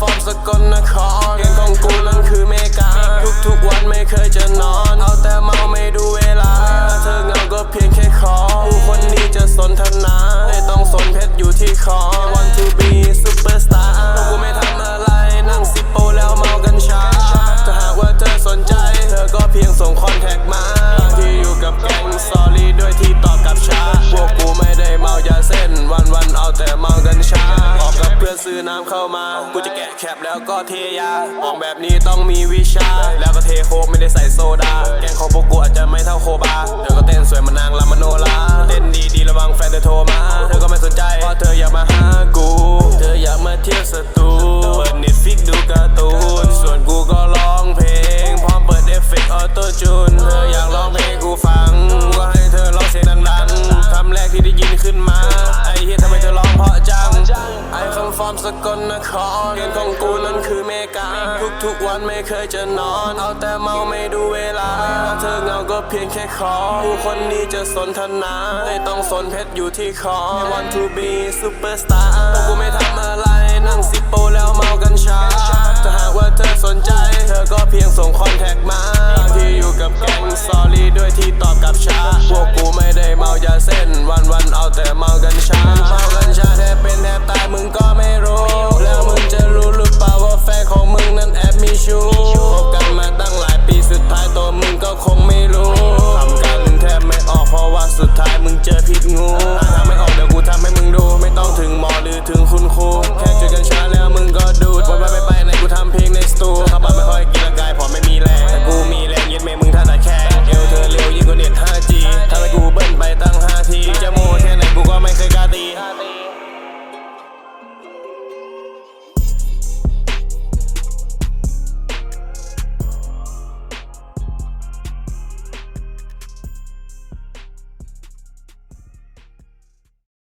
ฟอร์มสกลนครเกงของกูนั้นคือเมกา ทุกๆวันไม่เคยจะนอน เอาแต่เมาไม่ดูเวลา เธอเงาก็เพียงแค่ขอผู้คนนี้จะสนทนา ไม่ต้องสนเพชรอยู่ที่คอามเข้ามา กูจะแกะแคปแล้วก็เทยา ออกแบบนี้ต้องมีวิชา แล้วก็เทโคกไม่ได้ใส่โซดา แกงของพวกกูอาจจะไม่เท่าโคบาเธอก็เต้นสวยมานางลามโนลา เต้นดีดีๆระวังแฟนเธอโทรมา มสกลนครเรียนของกูนั้นคือเมกา ทุกๆวันไม่เคยจะนอน เอาแต่เมาไม่ดูเวลา เธอเงาก็เพียงแค่ขอผู้คนนี้จะสนทนาไม่ต้องสนเพชรอยู่ที่คอ Want to be superstar กูไม่ทำอะไรนั่งซิปโปแล้วเมากันชาถ้าหากว่าเธอสนใจ เธอก็เพียงส่งคอนแทคมาที่อยู่กับแก๊งซอรี่ด้วยที่ตอบกลับช้าพวกกูไม่ได้เมายาเส้นวันวันๆเอาแต่เมากันชา